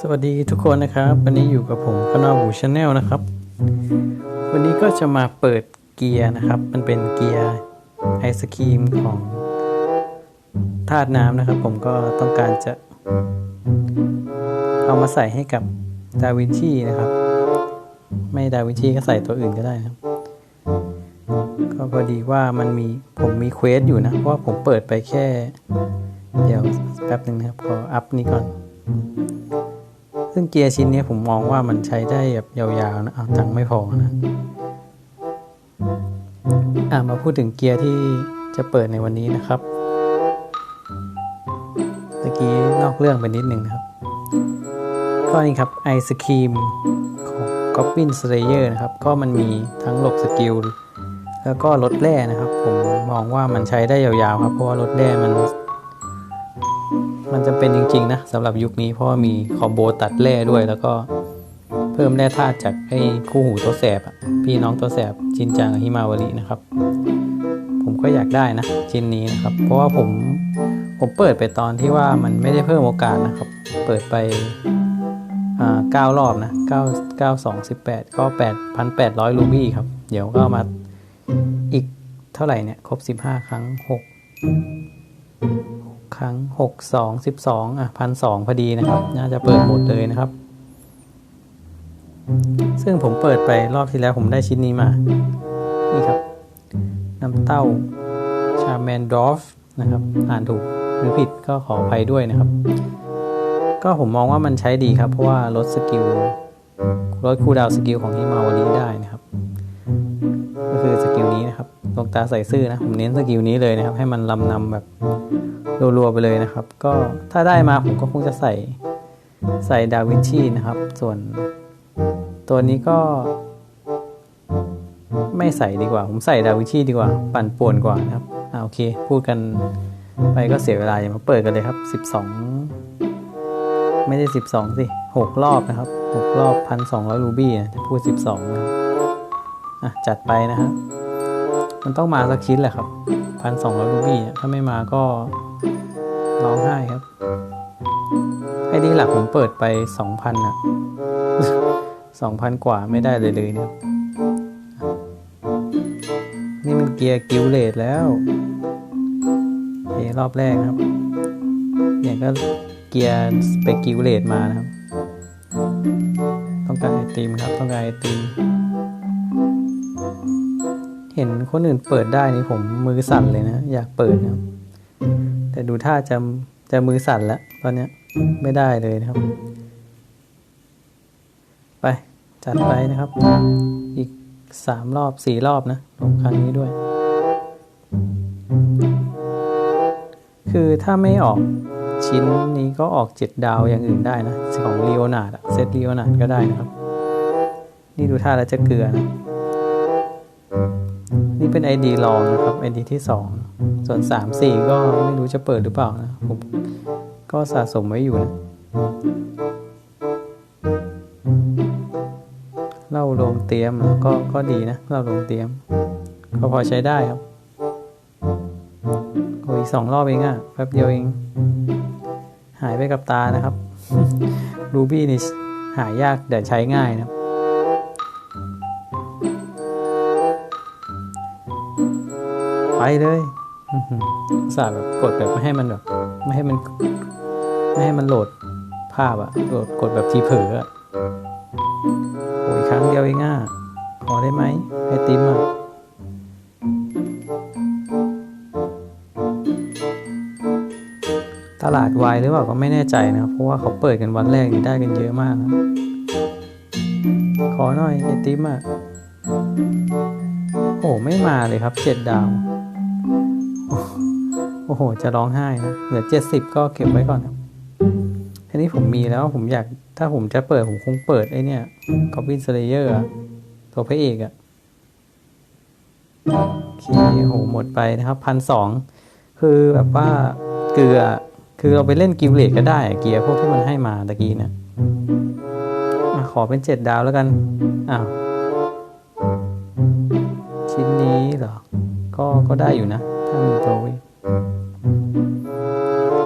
สวัสดีทุกคนนะครับ วันนี้อยู่กับผมคณาบูชาแนลนะครับ วันนี้ก็จะมาเปิดเกียร์นะครับ มันเป็นเกียร์ไอศครีมของธาตุน้ำนะครับ ผมก็ต้องการจะ เอามาใส่ให้กับดาวินชีนะครับ ไม่ดาวินชีก็ใส่ตัวอื่นก็ได้นะครับ ก็พอดีว่ามันมีผมมีเควสอยู่นะเพราะว่าผมเปิดไปแค่ เดี๋ยวแป๊บหนึ่งนะครับ ขออัพนี้ก่อน ซึ่งเกียร์ชิ้นนี้ผมมองว่ามันใช้ได้แบบยาวๆนะเอาตังค์ไม่พอนะ อ่ามาพูดถึงเกียร์ที่จะเปิดในวันนี้นะครับเมื่อกี้นอกเรื่องไปนิดนึงนะครับ ก็นี่ครับไอศครีมของ Goblin Slayer นะครับ ก็มันมีทั้งหลบสกิลแล้วก็ลดแร่นะครับ ผมมองว่ามันใช้ได้ยาวๆครับ เพราะว่าลดแร่มัน มันจำเป็นจริงๆนะสำหรับยุคนี้เพราะว่ามีคอมโบตัดแร่ด้วยแล้วก็เพิ่มแร่ธาตุจากไอ้คู่หูตัวแสบพี่น้องตัวแสบจินจังฮิมาวารีนะครับ ผมก็อยากได้นะชิ้นนี้นะครับ เพราะว่าผมผมเปิดไปตอนที่ว่ามันไม่ได้เพิ่มโอกาสนะครับ เปิดไปอ่าเก้ารอบนะเก้าเก้าสองสิบแปดก็แปดพันแปดร้อยรูบี้ครับ เดี๋ยวก็ามาอีกเท่าไหร่เนี่ย ครบสิบห้าครั้งหก ครั้งหกสองสิบสองอะพันสองพอดีนะครับ น่าจะเปิดหมดเลยนะครับ ซึ่งผมเปิดไปรอบที่แล้วผมได้ชิ้นนี้มา นี่ครับ น้ำเต้าชาแมนดอฟนะครับ อ่านถูกหรือผิดก็ขออภัยด้วยนะครับ ก็ผมมองว่ามันใช้ดีครับ เพราะว่าลดสกิลลดคูดาวสกิลของฮิมาวารีได้นะครับ คือสกิลนี้นะครับดวงตาใส่ซื่อนะผมเน้นสกิลนี้เลยนะครับ ให้มันลำนำแบบรัวๆไปเลยนะครับ ก็ถ้าได้มาผมก็คงจะใส่ใส่ดาวินชีนะครับ ส่วนตัวนี้ก็ ไม่ใส่ดีกว่า ผมใส่ดาวินชีดีกว่า ปั่นป่วนกว่านะครับอ่าโอเค พูดกันไปก็เสียเวลาอย่ามาเปิดกันเลยครับ 12 ไม่ได้ 12 สิ 6 รอบนะครับ 6 รอบ 1,200 รูบี้นะจะพูด 12นะครับ จัดไปนะครับมันต้องมาสักชิ้นแหละครับ1,200รูบี้ถ้าไม่มาก็ร้องไห้ครับไอ้ที่หลักผมเปิดไป2,000อะ2,000กว่าไม่ได้เลยเลยนะครับนี่มันเกียร์กิลเลตแล้วเอรอบแรกนะครับ เนี่ยก็เกียร์สเปกกิลเลตมานะครับ ต้องการไอติมครับ ต้องการไอติม เห็นคนอื่นเปิดได้นี่ผมมือสั่นเลยนะ อยากเปิดนะแต่ดูท่าจะจะมือสั่นแล้วตอนเนี้ยไม่ได้เลยนะครับ ไปจัดไปนะครับ อีกสามรอบสี่รอบนะลงครั้งนี้ด้วย คือถ้าไม่ออกชิ้นนี้ก็ออกเจ็ดดาวอย่างอื่นได้นะ ของลีโอนาร์ดเซตลีโอนาร์ดก็ได้นะครับ นี่ดูท่าแล้วจะเกลือนะ นี่เป็น ID รองนะครับ ID ที่ 2 ส่วน 3 4 ก็ไม่รู้จะเปิดหรือเปล่านะผมก็สะสมไว้อยู่นะ เล่าลงเตรียมก็ก็ดีนะ เล่าลงเตรียม ก็พอใช้ได้ครับโอ้ยสองรอบเองอะแป๊บเดียวเอง หายไปกับตานะครับรูบี้นี่หายากแต่ใช้ง่ายนะครับ ไปเลยอื้อหืออุตสาห์แบบกดแบบไม่ให้มันแบบไม่ให้มันไม่ให้มันโหลดภาพอะโหลดกดแบบทีเผลออะโอ้ยครั้งเดียวเองอะขอได้ไหมไอติมอะตลาดวายหรือเปล่าก็ไม่แน่ใจนะ เพราะว่าเขาเปิดกันวันแรกนี่ได้กันเยอะมากนะขอหน่อยไอติมอะโอ้ไม่มาเลยครับเจ็ดดาว โอ้โห จะร้องไห้นะเหลือเจ็ดสิบก็เก็บไว้ก่อนครับทีนี้ผมมีแล้วผมอยากถ้าผมจะเปิด ผมคงเปิดไอ้เนี่ยกอบบินสเลเยอร์ตัวพระเอกอะโอเคโหหมดไปนะครับพันสองคือแบบว่าเกลือคือเราไปเล่นกิลเลตก็ได้ เกียร์พวกที่มันให้มาตะกี้เนี่ยขอเป็นเจ็ดดาวแล้วกัน อ้าว ชิ้นนี้เหรอ ก็ก็ได้อยู่นะ ถ้ามีตัวเวิ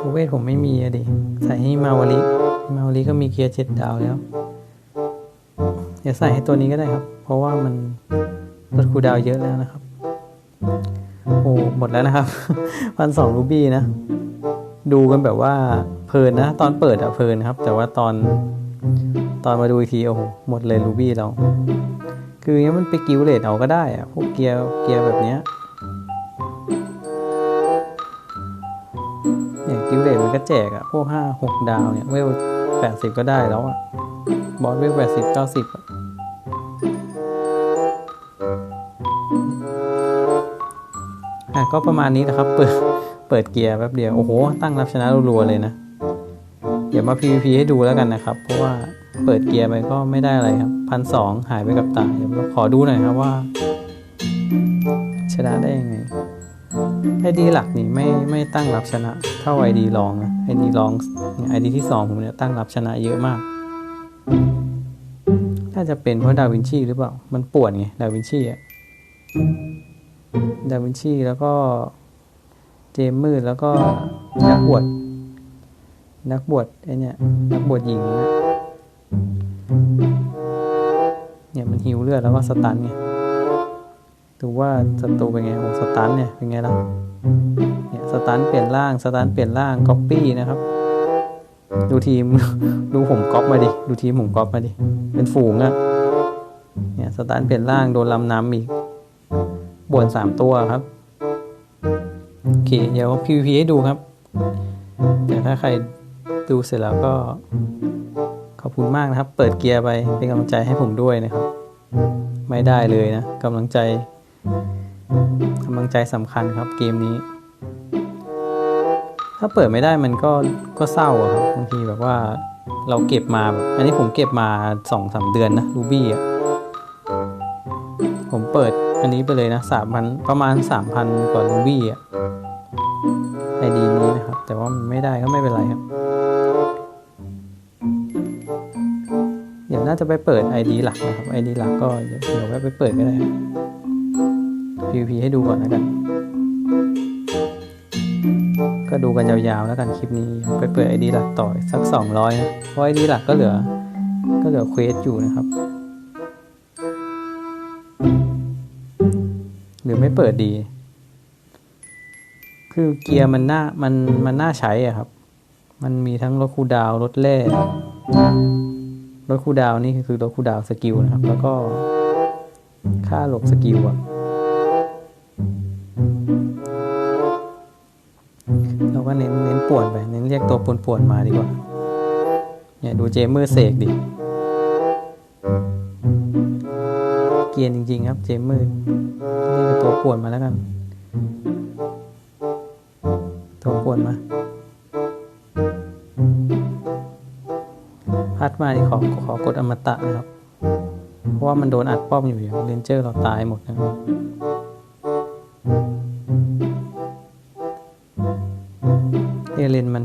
ตัวเวทผมไม่มีอะดิ ใส่ให้มาวาริมาวาริก็มีเกียร์เจ็ดดาวแล้วเดี๋ยวใส่ให้ตัวนี้ก็ได้ครับ เพราะว่ามันลดคูดาวเยอะแล้วนะครับ โอ้หมดแล้วนะครับพันสองรูบี้นะ ดูกันแบบว่าเพลินนะ ตอนเปิดอะเพลินครับ แต่ว่าตอนตอนมาดูอีกทีโอ้โหหมดเลยรูบี้เรา คือเนี้ยมันไปกิวเลตเอาก็ได้อะพวกเกียร์เกียร์แบบเนี้ย แจกอะพวกห้าหกดาวเนี่ยเวลแปดสิบก็ได้แล้วอะบอสเวลแปดสิบเก้าสิบอะอะก็ประมาณนี้นะครับ เปิดเปิดเกียร์แป๊บเดียว โอ้โห ตั้งรับชนะรัวๆเลยนะ เดี๋ยวมา PVP ให้ดูแล้วกันนะครับ เพราะว่าเปิดเกียร์ไปก็ไม่ได้อะไรครับพันสองหายไปกับตาเดี๋ยวขอดูหน่อยครับว่า ชนะได้ยังไง ไอดีหลักนี่ไม่ไม่ตั้งรับชนะเท่าไอดีรองนะไอดีรองไอดีที่สองผมเนี่ยตั้งรับชนะเยอะมาก น่าจะเป็นเพราะดาวินชีหรือเปล่า มันปวนไงดาวินชีอะดาวินชีแล้วก็เจมมืดแล้วก็นักบวชนักบวชไอเนี่ยนักบวชหญิงเนี่ยเนี่ยมันฮิวเลือดแล้วก็สตันไง ดูว่าศัตรูเป็นไงโอ้สตันเนี่ยเป็นไงล่ะเนี่ยสตันเปลี่ยนร่างสตันเปลี่ยนร่างก๊อปปี้นะครับ ดูทีมดูผมก๊อปมาดิดูทีมผมก๊อปมาดิเป็นฝูงอะเนี่ยสตาร์ทเปลี่ยนร่างโดนลำน้ำอีกบวนสามตัวครับโอเคเดี๋ยว PVP ให้ดูครับแต่ถ้าใครดูเสร็จแล้วก็ ขอบคุณมากนะครับ เปิดเกียร์ไปเป็นกำลังใจให้ผมด้วยนะครับ ไม่ได้เลยนะกำลังใจ กำลังใจสำคัญครับเกมนี้ ถ้าเปิดไม่ได้มันก็ก็เศร้าอะครับบางทีแบบว่าเราเก็บมาแบบอันนี้ผมเก็บมาสองสามเดือนนะรูบี้อะผมเปิดอันนี้ไปเลยนะสามพันประมาณสามพันกว่ารูบี้อะไอดีนี้นะครับ แต่ว่ามันไม่ได้ก็ไม่เป็นไรครับ เดี๋ยวน่าจะไปเปิด ID หลักนะครับ ID หลักก็เดี๋ยวเดี๋ยวแวะไปเปิดก็ได้ PVP ให้ดูก่อนแล้วกัน ก็ดูกันยาวๆแล้วกันคลิปนี้ไปเปิด ID หลักต่อสักสองร้อยนะเพราะ ID หลักก็เหลือ ก็เหลือเควสอยู่นะครับ หรือไม่เปิดดี คือเกียร์มันน่ามันมันน่าใช้อะครับ มันมีทั้งลดคูดาวน์ลดแร่ลดคูดาวนี่คือลดคูดาวสกิลนะครับ แล้วก็ค่าหลบสกิลอะ เราก็เน้นเน้นป่วนไป เน้นเรียกตัวป่วนๆมาดีกว่า เนี่ยดูเจมเมอร์เสกดิ เกียนจริง ๆ ครับ เจมเมอร์เรียกตัวป่วนมาแล้วกัน ตัวป่วนมา พัดมาที่ขอขอกดอมตะนะครับ เพราะว่ามันโดนอัดป้อมอยู่อย่างเรนเจอร์เราตายหมดนะครับ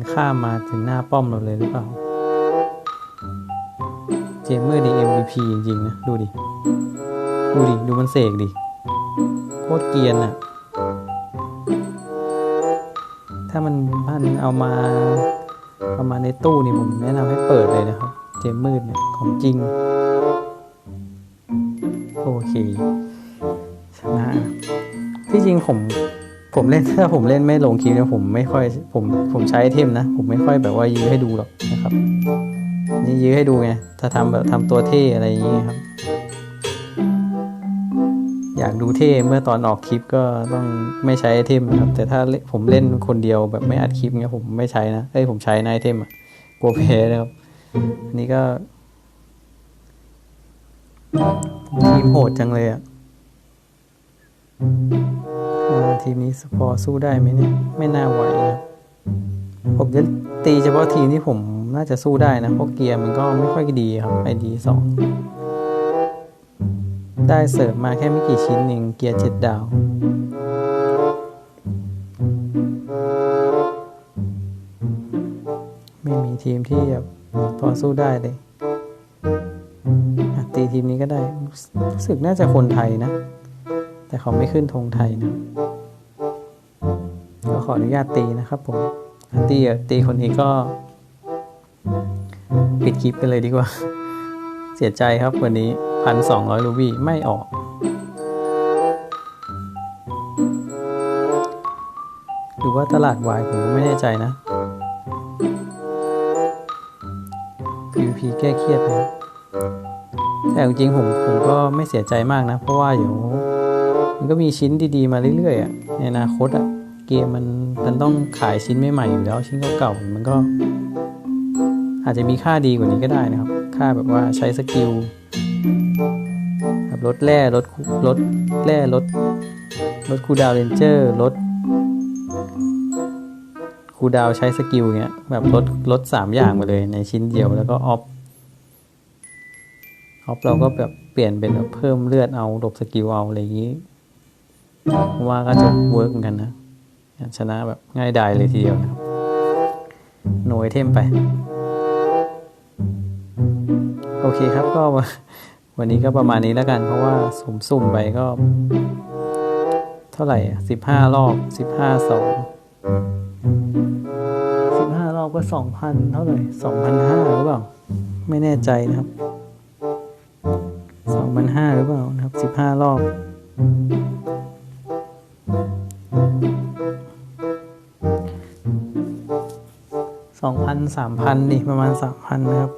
มันข้ามมาถึงหน้าป้อมเราเลยหรือเปล่า เจมเมอร์ดี MVP จริงๆนะ ดูดิ ดูดิ ดูมันเสกดิ โคตรเกียนอะถ้ามันมันเอามาเอามาในตู้นี่ผมแนะนำให้เปิดเลยนะครับ เจมมืดเนี่ยของจริง โอเคชนะที่จริงผม ผมเล่นถ้าผมเล่นไม่ลงคลิปเนี่ยผมไม่ค่อยผมผมใช้ไอเทมนะ ผมไม่ค่อยแบบว่ายื้อให้ดูหรอกนะครับ นี่ยื้อให้ดูไงถ้าทำแบบทำตัวเท่อะไรอย่างเงี้ยครับ อยากดูเท่เมื่อตอนออกคลิปก็ต้องไม่ใช้ไอเทมนะครับ แต่ถ้าผมเล่นคนเดียวแบบไม่อัดคลิปเงี้ยผมไม่ใช้นะเอ้ยผมใช้ในไอเทมอะกลัวแพ้นะครับอันนี้ก็ทีมโหดจังเลยอะอ่า ทีมนี้พอสู้ได้ไหมเนี่ย ไม่น่าไหวครับผมจะตีเฉพาะทีมที่ผมน่าจะสู้ได้นะเพราะเกียร์มันก็ไม่ค่อยดีครับไอดีสองได้เสิริมมาแค่ไม่กี่ชิ้นเองเกียร์เจ็ดดาว ไม่มีทีมที่แบบพอสู้ได้เลยตีทีมนี้ก็ได้รู้สึกน่าจะคนไทยนะ แต่เขาไม่ขึ้นธงไทยนะก็ขออนุญาตตีนะครับผมตีตีคนนี้ก็ ปิดคลิปไปเลยดีกว่า เสียใจครับวันนี้พันสองร้อยรูบี้ไม่ออก หรือว่าตลาดวายผมก็ไม่แน่ใจนะ PVP แก้เครียดนะแต่จริงๆผมผมก็ไม่เสียใจมากนะ เพราะว่าเดี๋ยว มันก็มีชิ้นดีๆมาเรื่อยๆอะในอนาคตอะเกมมันมันต้องขายชิ้นใหม่ๆอยู่แล้วชิ้นเก่าๆมันก็ อาจจะมีค่าดีกว่านี้ก็ได้นะครับ ค่าแบบว่าใช้สกิลแบบลดแร่ลดลดแร่ลดลดคูดาวเรนเจอร์ลดคูดาวใช้สกิลเงี้ยแบบลดลดสามอย่างมาเลยในชิ้นเดียวแล้วก็ออฟออฟเราก็แบบเปลี่ยนเป็นแบบเพิ่มเลือดเอาหลบสกิลเอาอะไรอย่างนี้ ว่าก็จะเวิร์กเหมือนกันนะชนะแบบง่ายดายเลยทีเดียวนะครับโนยเทมไป โอเคครับก็วันนี้ก็ประมาณนี้แล้วกัน เพราะว่าสุ่มๆไปก็ เท่าไหร่สิบห้ารอบสิบห้าสองสิบห้ารอบก็สองพันเท่าไหร่สองพันห้าหรือเปล่า ไม่แน่ใจนะครับสองพันห้าหรือเปล่านะครับสิบห้ารอบ สองพันสามพันนี่ประมาณสามพันนะครับ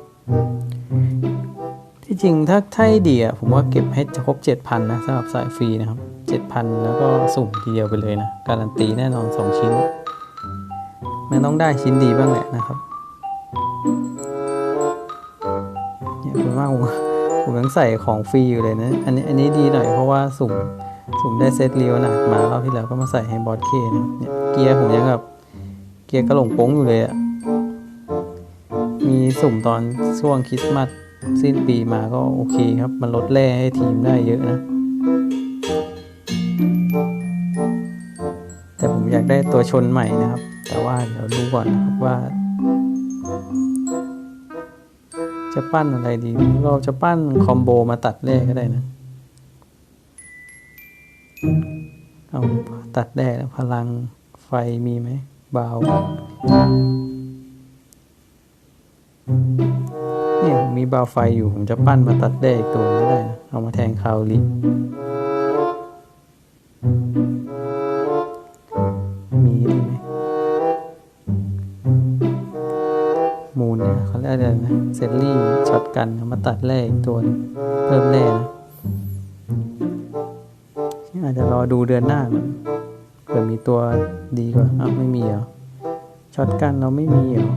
ที่จริงถ้าถ้าให้ดีอะผมว่าเก็บให้ครบเจ็ดพันนะสำหรับสายฟรีนะครับเจ็ดพันแล้วก็สุ่มทีเดียวไปเลยนะ การันตีแน่นอนสองชิ้น มันต้องได้ชิ้นดีบ้างแหละนะครับเนี่ยผมว่าผมผมยังใส่ของฟรีอยู่เลยนะ อันนี้อันนี้ดีหน่อยเพราะว่าสุ่ม สุ่มได้เซตเรียวหนักมารอบที่แล้วก็มาใส่ให้บอสเคนะเนี่ยเกียร์ผมยังแบบเกียร์กระหลงโป้งอยู่เลยอะมีสุ่มตอนช่วงคริสต์มาสสิ้นปีมาก็โอเคครับ มันลดแร่ให้ทีมได้เยอะนะ แต่ผมอยากได้ตัวชนใหม่นะครับ แต่ว่าเดี๋ยวดูก่อนนะครับว่า จะปั้นอะไรดี เราจะปั้นคอมโบมาตัดแร่ก็ได้นะ เอาตัดแร่แล้วพลังไฟมีไหมเบาเนี่ยมมีบาไฟอยู่ ผมจะปั้นมาตัดได้อีกตัวก็ได้นะเอามาแทนคาวลิมีนี่ไหมมูนเนี่ยเขาเรียกอะไรนะเซลลี่ช็อตกันเอามาตัดแร่อีกตัวเพิ่มแร่นะ อาจจะรอดูเดือนหน้ามันเผื่อมีตัวดีกว่าอ้าวไม่มีเหรอช็อตกันเราไม่มีเหรอ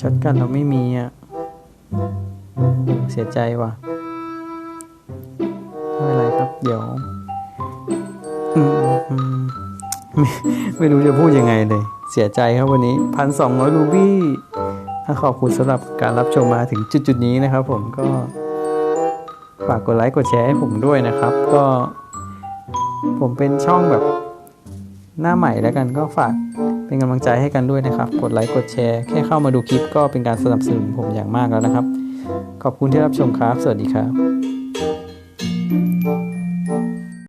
ช็อตกันเราไม่มีอะโอ้เสียใจว่ะไม่เป็นไรครับ เดี๋ยวอืมอืมไม่ไม่รู้จะพูดยังไงเลย เสียใจครับวันนี้พันสองร้อยรูบี้ ถ้าขอบคุณสำหรับการรับชมมาถึงจุดๆนี้นะครับ ผมก็ฝากกดไลค์กดแชร์ให้ผมด้วยนะครับ ก็ผมเป็นช่องแบบหน้าใหม่แล้วกันก็ฝากเป็นกำลังใจให้กันด้วยนะครับ กดไลค์กดแชร์แค่เข้ามาดูคลิปก็เป็นการสนับสนุนผมอย่างมากแล้วนะครับ ขอบคุณที่รับชมครับ สวัสดีครับ